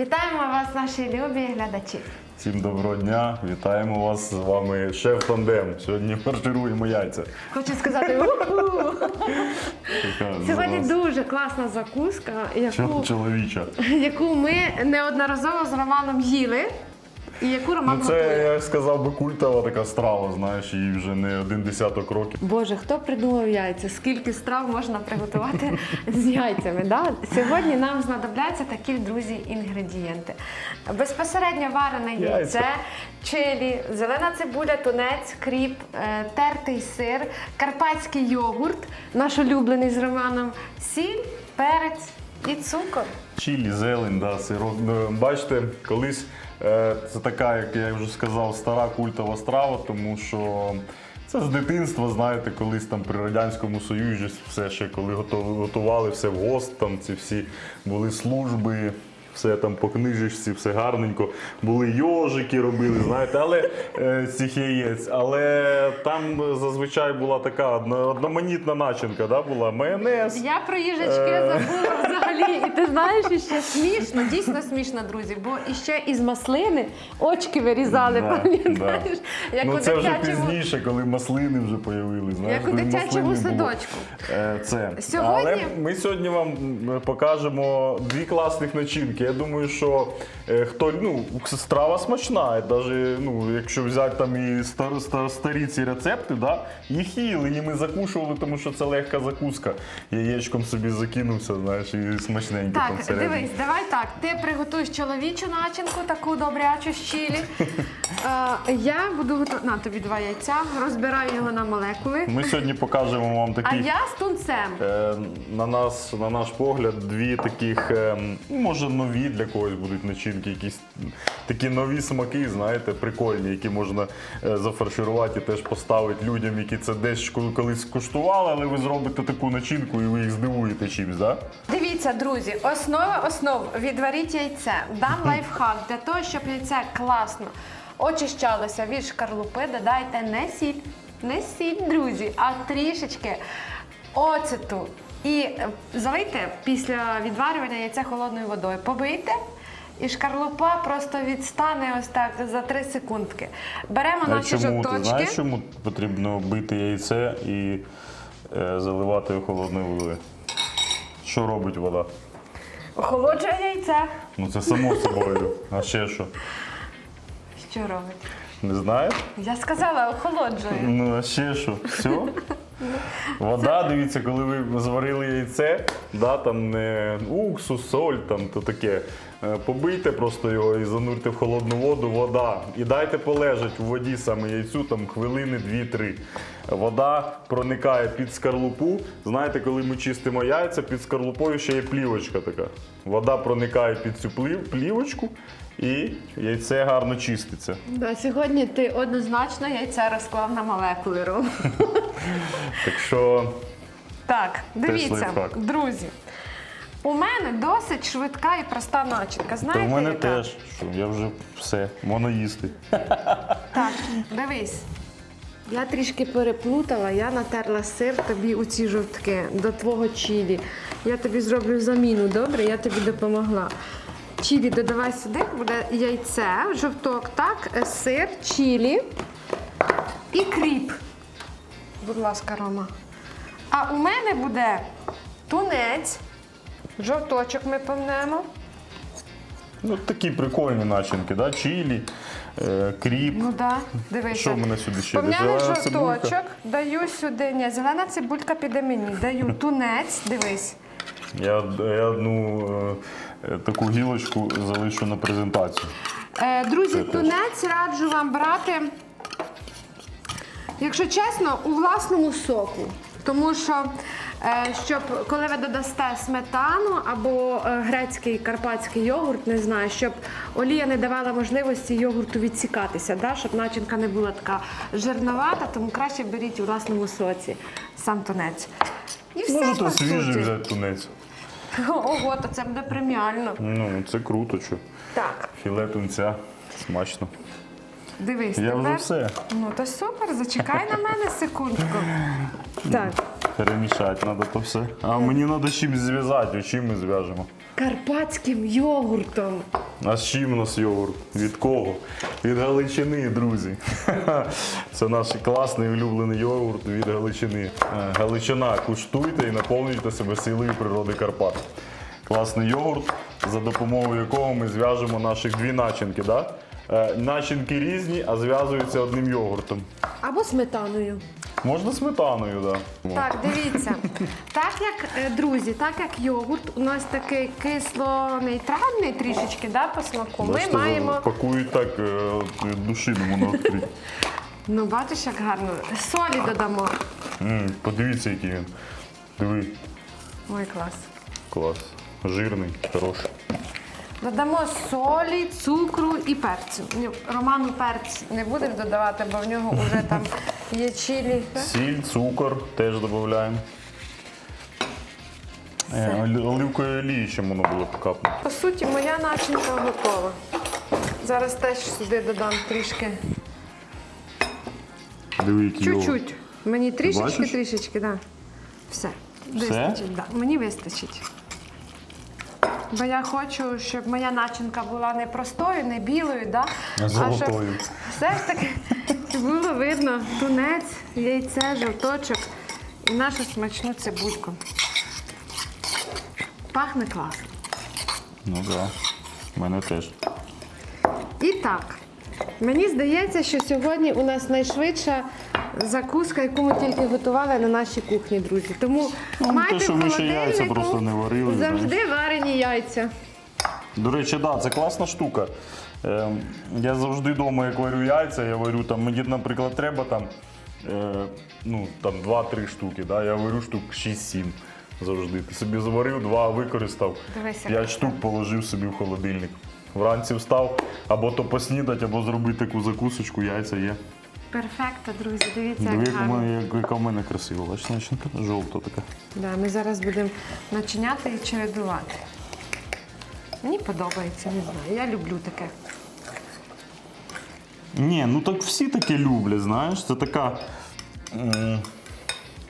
Вітаємо вас, наші любі глядачі. Всім доброго дня, вітаємо вас. З вами шеф Тандем. Сьогодні фаршируємо яйця. Хочу сказати, уху! Сьогодні дуже класна закуска, яку, чоловіча. яку ми неодноразово з Романом їли. І яку Роман Ну це, готує. я сказав би, культова така страва, знаєш, їй вже не один десяток років. Боже, хто придумав яйця? Скільки страв можна приготувати з яйцями? Да? Сьогодні нам знадобляться такі, друзі, інгредієнти. Безпосередньо варене яйце, чилі, зелена цибуля, тунець, кріп, е, тертий сир, карпатський йогурт, наш улюблений з Романом, сіль, перець і цукор. Чилі, зелень, да, сирок. Ну, Бачите, колись е, це така, як я вже сказав, стара культова страва, тому що це з дитинства, знаєте, колись там при Радянському Союзі все ще коли готували все в ГОСТ, там ці всі були служби. Все там по книжечці, все гарненько. Були йожики робили, знаєте, але е, цих яєць. Але там зазвичай була така одна, одноманітна начинка, да, була майонез. Я про їжачки Е. забула взагалі. І ти знаєш, і ще смішно, дійсно смішно, друзі. Бо іще із маслини очки вирізали, Да, пам'ятаєш? Як ну у це вже дитячому. пізніше, коли маслини вже появились. Знаєш, Як у коли дитячому маслини було. садочку. Е, Це. Сьогодні- Але ми сьогодні вам покажемо дві класних начинки. Я думаю, що е, хто ну, страва смачна. І Даже, ну, якщо взяти там і стар, стар, старі ці рецепти, да, їх їли, і ми закушували, тому що це легка закуска. Яєчком собі закинувся, знаєш, і смачненько там Так, всередині. дивись, давай так. Ти приготуєш чоловічу начинку, таку добрячу чилі. Е, я буду готувати. На тобі два яйця, розбираю його на молекули. Ми сьогодні покажемо вам А такий. я з тунцем. Е, На нас, на наш погляд, дві таких, ем, ну, може, нові для когось будуть начинки, якісь такі нові смаки, знаєте, прикольні, які можна е, зафарширувати і теж поставити людям, які це десь ко- колись куштували, але ви зробите таку начинку і ви їх здивуєте чимось, да? Дивіться, друзі, основа основ. Відваріть яйце. Дам лайфхак для того, щоб яйце класно очищалося від шкарлупи, додайте не сіль, не сіль, друзі, а трішечки оцету. І е, залийте після відварювання яйця холодною водою. Побийте. І шкарлупа просто відстане ось так за 3 секундки. Беремо А наші чому ти знаєш, чому потрібно бити яйце і е, заливати холодною водою? Що робить вода? Охолоджує яйце. Ну це само собою. А ще що? Що робить? Не знаєш? Я сказала, охолоджує. Ну, а ще що? Все? Вода, дивіться, коли ви зварили яйце, да, там не уксус, соль, там то таке. Е, Побийте просто його і занурте в холодну воду, вода. І дайте полежать у воді саме яйцю там хвилини 2-3. Вода проникає під скорлупу. Знаєте, коли ми чистимо яйця, під скорлупою ще є плівочка така. Вода проникає під цю плів- плівочку і яйце гарно чиститься. Да, сьогодні ти однозначно яйце розклав на молекули, Ром. Так що Так, дивіться, лайфхак. друзі. У мене досить швидка і проста начинка. Знаєте, в мене яка? теж. Що я вже все, можна їсти. Так, дивись. Я трішки переплутала, я натерла сир тобі у ці жовтки до твого чілі. Я тобі зроблю заміну, добре? Я тобі допомогла. Чілі додавай сюди, буде яйце, жовток, так, е, сир, чілі і кріп. Будь ласка, Рома. А у мене буде тунець, жовточок ми помнемо. Ну, такі прикольні начинки, да? чилі, е, кріп. Ну да, дивися. Що в мене сюди ще? Помняний Зелена цибулька? жовточок, даю сюди. Ні, зелена цибулька піде мені. Даю тунець, дивись. Я, я одну е, таку гілочку залишу на презентацію. Е, друзі, Це теж. тунець раджу вам брати, якщо чесно, у власному соку. Тому що, е, щоб коли ви додасте сметану або е, грецький карпатський йогурт, не знаю, щоб олія не давала можливості йогурту відсікатися, да? щоб начинка не була така жирновата, тому краще беріть у власному соці сам тунець. І все Може, по то свіжий суті. взяти тунець. Ого, то це буде преміально. Ну, це круто, що. Так, Філе тунця. Смачно. дивись. Я вже тепер- все. Ну то супер, зачекай на мене секундку. Так, Перемішати треба то все. А мені треба чимось зв'язати, чим ми зв'яжемо. Карпатським йогуртом. А з чим у нас йогурт? Від кого? Від Галичини, друзі. Це наш класний улюблений йогурт від Галичини. Е, Галичина, куштуйте і наповнюйте себе силою природи Карпат. Класний йогурт, за допомогою якого ми зв'яжемо наших дві начинки. Да? Е, Начинки різні, а зв'язуються одним йогуртом. Або сметаною. Можна сметаною, так. Да. Так, дивіться. Так як, е, друзі, так як йогурт у нас такий кисло-нейтральний трішечки, да, по смаку, ми Бачите, маємо. Пакують так е, душину воно відкрить. Ну, бачиш, як гарно. Солі додамо. М, Подивіться, який він. Диви, Ой, клас. клас. Жирний, хороший. Додамо солі, цукру і перцю. Роману перць не будемо додавати, бо в нього вже там є чилі. Сіль, цукор теж додаємо. Е. Оливкової олії ще воно було покапнути. По суті, моя начинка готова. Зараз теж сюди додам трішки. Диви, який. Чуть-чуть. Мені трішечки, бачиш? трішечки, так. Да. Все. Все? Вистачить, да. Мені вистачить. Бо я хочу, щоб моя начинка була не простою, не білою, да? А золотою. щоб все ж таки було видно тунець, яйце, жовточок і нашу смачну цибульку. Пахне класно. Ну так. Да. У мене теж. І так, мені здається, що сьогодні у нас найшвидша закуска, яку ми тільки готували на нашій кухні, друзі. Тому Ну, майте те, що в ми ще яйця холодильнику просто не варили, завжди варені яйця. До речі, да, це класна штука. Е, я завжди вдома, як варю яйця, я варю там, мені, наприклад, треба там, е, ну, там 2-3 штуки. Да? Я варю штук 6-7 завжди. Ти собі заварив, два використав, Дивись, як 5 штук положив собі в холодильник. Вранці встав, або то поснідати, або зробити таку закусочку, яйця є. Перфекто, друзі, дивіться, як як гарно. мене, яка в мене красива, бачиш, начинка жовта така. Да, ми зараз будемо начиняти і чередувати. Мені подобається, не знаю. Я люблю таке. Ні, ну так всі таке люблять, знаєш, це така. м,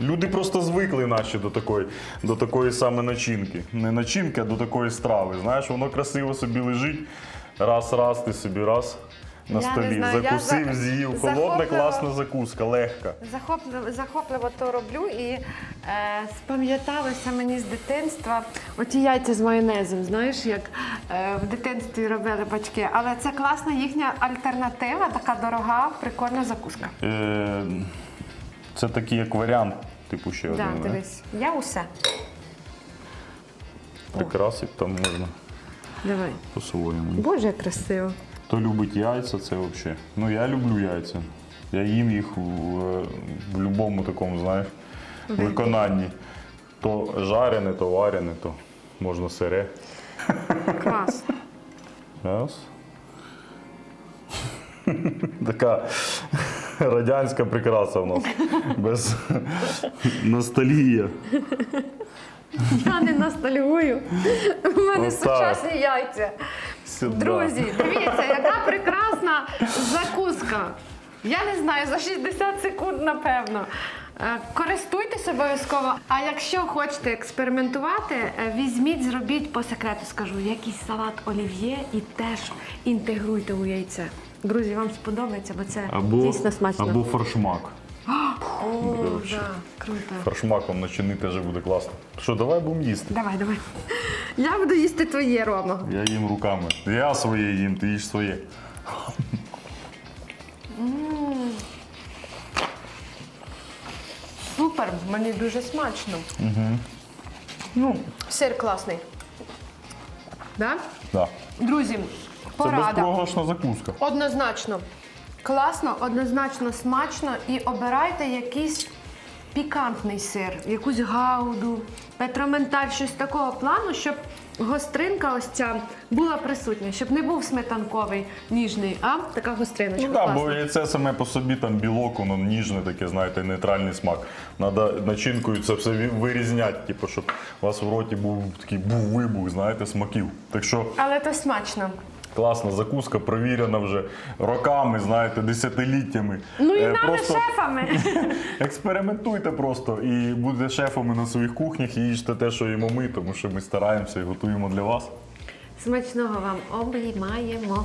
Люди просто звикли наші до такої, до такої саме начинки. Не начинки, а до такої страви. Знаєш, воно красиво собі лежить. Раз, раз, ти собі раз на Я не столі. знаю, я Закусив, за- з'їв. Холодна, захоплива- класна закуска, легка. Захопливо, захопливо то роблю і е, спам'яталося мені з дитинства оті яйця з майонезом, знаєш, як е, в дитинстві робили батьки. Але це класна їхня альтернатива, така дорога, прикольна закуска. Е, це такий як варіант, типу ще Да, один. да? дивись, я усе. Прикрасить там можна Давай. по-своєму. Боже, як красиво. Хто любить яйця, це взагалі. Ну я люблю яйця. Я їм їх в, в будь-якому такому, знаєш, виконанні. То жарене, то варене, то можна сире. Клас. Раз. Така радянська прикраса в нас. Без ностальгія. Я не ностальгую. У мене Отак. сучасні яйця. Сюди. Друзі, дивіться, яка прекрасна закуска. Я не знаю, за 60 секунд, напевно. Е, Користуйтесь обов'язково. А якщо хочете експериментувати, е, візьміть, зробіть по секрету, скажу, якийсь салат олів'є і теж інтегруйте у яйце. Друзі, вам сподобається, бо це Або, дійсно смачно. або фаршмак. О, Коротше. да, круто. Фаршмаком начинити теж буде класно. Що, давай будемо їсти. Давай, давай. Я буду їсти твоє, Рома. Я їм руками. Я своє їм, ти їж своє. Супер, мені дуже смачно. Ну, сир класний. Да? Да. Друзі, Це порада. безпрограшна закуска. Однозначно. Класно, однозначно смачно і обирайте якийсь пікантний сир, якусь гауду, петроменталь, щось такого плану, щоб гостринка ось ця була присутня, щоб не був сметанковий ніжний, а така гостриночка. Ну так, класна. бо яйце саме по собі там білок, воно ніжне, таке, знаєте, нейтральний смак. Надо начинкою це все вирізняти, типу, щоб у вас в роті був такий був вибух, знаєте, смаків. Так що Але то смачно. Класна закуска, провірена вже роками, знаєте, десятиліттями. Ну і Е, нами шефами. Експериментуйте просто і будьте шефами на своїх кухнях і їжте те, що їмо ми, тому що ми стараємося і готуємо для вас. Смачного вам обіймаємо.